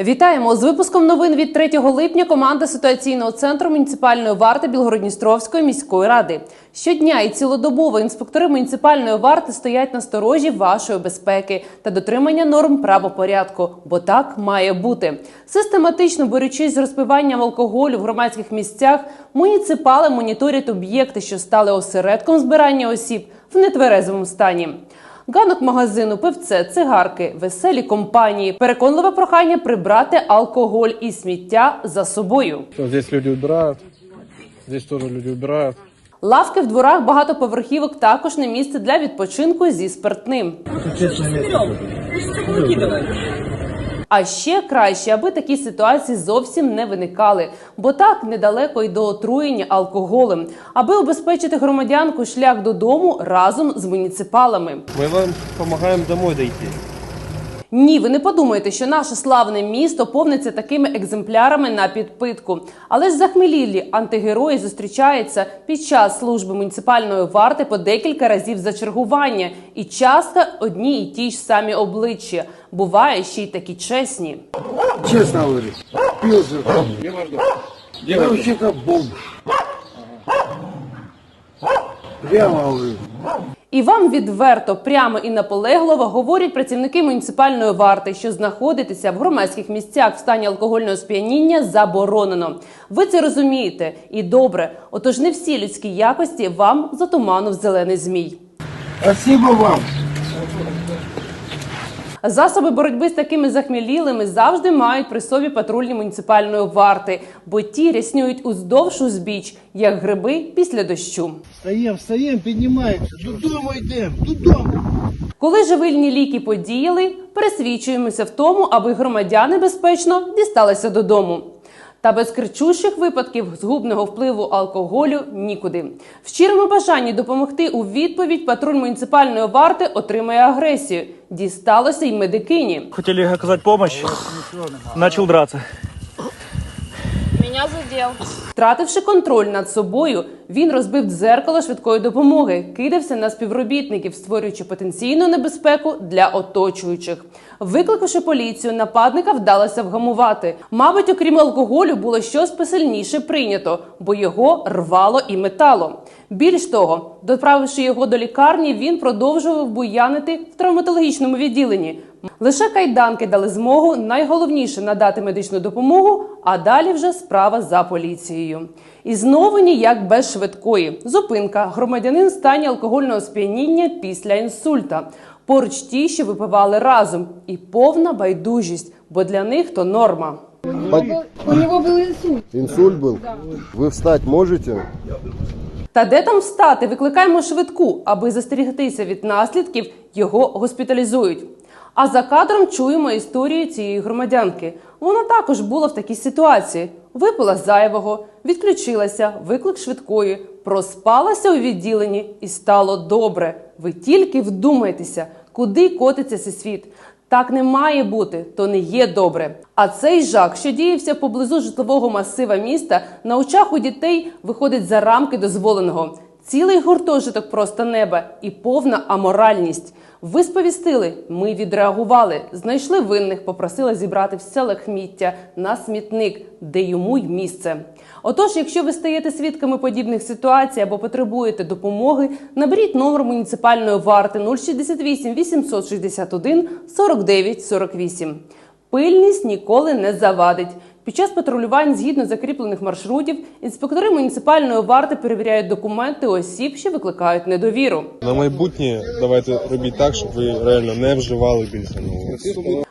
Вітаємо з випуском новин від 3 липня. Команда ситуаційного центру муніципальної варти Білгородністровської міської ради. Щодня і цілодобово інспектори муніципальної варти стоять на сторожі вашої безпеки та дотримання норм правопорядку, бо так має бути. Систематично борючись з розпиванням алкоголю в громадських місцях, муніципали моніторять об'єкти, що стали осередком збирання осіб в нетверезовому стані. Ганок магазину, пивце, цигарки, веселі компанії, переконливе прохання прибрати алкоголь і сміття за собою. Здесь люди вбирають, здесь теж люди вбирають. Лавки в дворах багатоповерхівок також не місце для відпочинку зі спиртним. А ще краще, аби такі ситуації зовсім не виникали, бо так недалеко й до отруєння алкоголем, аби обезпечити громадянку шлях додому разом з муніципалами. Мы вам помогаем домой дойти. Ні, ви не подумайте, що наше славне місто повниться такими екземплярами на підпитку. Але ж захмелілі антигерої зустрічаються під час служби муніципальної варти по декілька разів за чергування, і часто одні і ті ж самі обличчя. Буває ще й такі чесні. Честно говорю, пил. Я вообще как бомж. Прямо говорю. І вам відверто, прямо і наполегливо говорять працівники муніципальної варти, що знаходитися в громадських місцях в стані алкогольного сп'яніння заборонено. Ви це розумієте і добре. Отож, не всі людські якості вам затуманив зелений змій. Спасибо вам. Засоби боротьби з такими захмілілими завжди мають при собі патрульні муніципальної варти, бо ті ряснюють уздовж узбіч, як гриби після дощу. Встаємо, встаємо, піднімаємося. Додому йдемо, додому. Коли живильні ліки подіяли, пересвідчуємося в тому, аби громадяни безпечно дісталися додому. Та без кричущих випадків згубного впливу алкоголю нікуди. В щирому бажанні допомогти у відповідь патруль муніципальної варти отримає агресію. Дісталося й медикині. Хотіли оказати допомогу, почав драться. Меня задел. Втративши контроль над собою, він розбив дзеркало швидкої допомоги, кидався на співробітників, створюючи потенційну небезпеку для оточуючих. Викликавши поліцію, нападника вдалося вгамувати. Мабуть, окрім алкоголю, було щось посильніше прийнято, бо його рвало і метало. Більш того, доправивши його до лікарні, він продовжував буянити в травматологічному відділенні. Лише кайданки дали змогу найголовніше надати медичну допомогу, а далі вже справа за поліцією. І знову ніяк без швидкої. Зупинка. Громадянин в стані алкогольного сп'яніння після інсульта. Поруч ті, що випивали разом, і повна байдужість, бо для них то норма. У него был инсульт. Инсульт был? Вы встать можете? Та де там встати? Викликаємо швидку, аби застерігтися від наслідків, його госпіталізують. А за кадром чуємо історію цієї громадянки. Вона також була в такій ситуації: випила зайвого, відключилася, виклик швидкої, проспалася у відділенні і стало добре. Ви тільки вдумайтеся, куди котиться цей світ. Так не має бути, то не є добре. А цей жах, що діявся поблизу житлового масива міста, на очах у дітей виходить за рамки дозволеного. Цілий гуртожиток просто неба і повна аморальність. Ви сповістили, ми відреагували, знайшли винних, попросили зібрати все лахміття на смітник, де йому й місце. Отож, якщо ви стаєте свідками подібних ситуацій або потребуєте допомоги, наберіть номер муніципальної варти 068 861 49 48. Пильність ніколи не завадить. Під час патрулювань згідно закріплених маршрутів інспектори муніципальної варти перевіряють документи осіб, що викликають недовіру. На майбутнє давайте робіть так, щоб ви реально не вживали більше.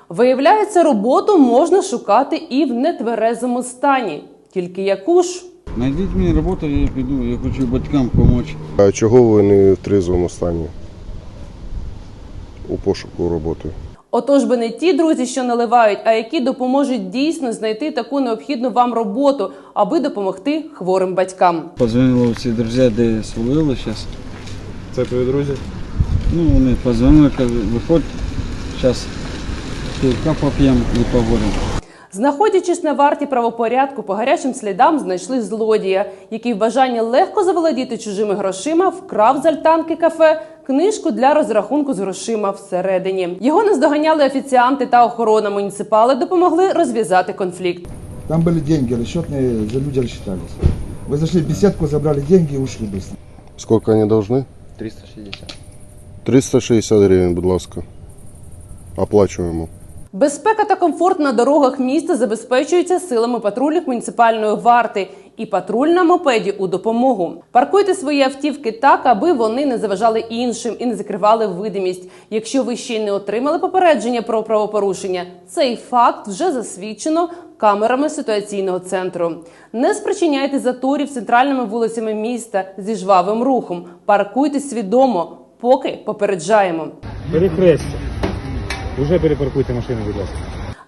Виявляється, роботу можна шукати і в нетверезому стані. Тільки яку ж? Найдіть мені роботу, я піду, я хочу батькам допомогти. А чого ви не в трезвому стані? У пошуку роботи. Отож би не ті друзі, що наливають, а які допоможуть дійсно знайти таку необхідну вам роботу, аби допомогти хворим батькам. Позвонили всі друзі, де свалили зараз. це твої друзі? Ну, вони позвонили, кажуть, виходь, зараз півка поп'ємо і поговоримо. Знаходячись на варті правопорядку, по гарячим слідам знайшли злодія, який в бажанні легко заволодіти чужими грошима вкрав з альтанки кафе книжку для розрахунку з грошима всередині. Його наздоганяли офіціанти та охорона муніципали допомогли розв'язати конфлікт. Там были деньги расчетные, за люди рассчитались. Вы зашли в беседку, забрали деньги и ушли быстро. Сколько они должны? 360. 360 гривень, будь ласка. Оплачуємо. Безпека та комфорт на дорогах міста забезпечуються силами патрульних муніципальної варти і патруль на мопеді у допомогу. Паркуйте свої автівки так, аби вони не заважали іншим і не закривали видимість. Якщо ви ще не отримали попередження про правопорушення, цей факт вже засвідчено камерами ситуаційного центру. Не спричиняйте заторів центральними вулицями міста зі жвавим рухом. Паркуйте свідомо, поки попереджаємо. Перехрестя. Уже перепаркуйте машину, будь ласка.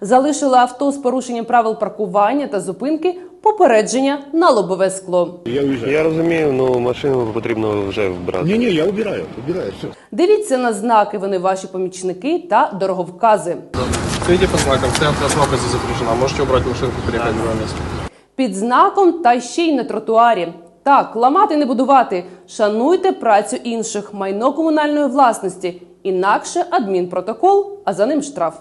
Залишили авто з порушенням правил паркування та зупинки попередження на лобове скло. Я я розумію, але машину потрібно вже вбрати. Ні, ні, я убираю, убираю, все. Дивіться на знаки, вони ваші помічники та дороговкази. Стоите по знакам, стоянка здесь запрещена. Можете убрать машинку, в другое место. Під знаком та ще й на тротуарі. Так, ламати не будувати. Шануйте працю інших, майно комунальної власності Інакше адмінпротокол, а за ним штраф.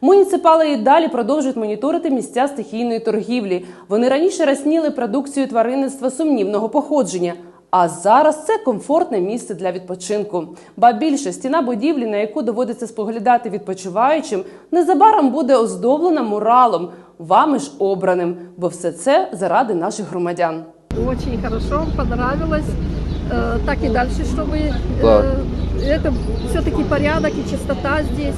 Муніципали і далі продовжують моніторити місця стихійної торгівлі. Вони раніше розсніли продукцію тваринництва сумнівного походження. А зараз це комфортне місце для відпочинку. Ба більше стіна будівлі, на яку доводиться споглядати відпочиваючим, незабаром буде оздоблена муралом, вами ж обраним, бо все це заради наших громадян. Очень хорошо, понравилось. Э, так и дальше, чтобы э, Так. это все-таки порядок и чистота здесь.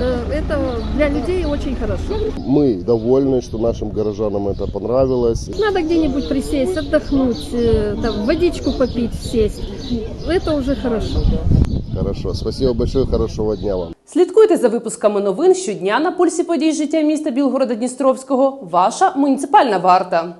Э, это для людей очень хорошо. Мы довольны, что нашим горожанам это понравилось. Надо где-нибудь присесть, отдохнуть, э, там, водичку попить, сесть. Это уже хорошо. Хорошо. Спасибо большое, хорошего дня вам. Слідкуйте за випусками новин щодня на пульсі подій життя міста Білгорода Дністровського. Ваша муніципальна варта.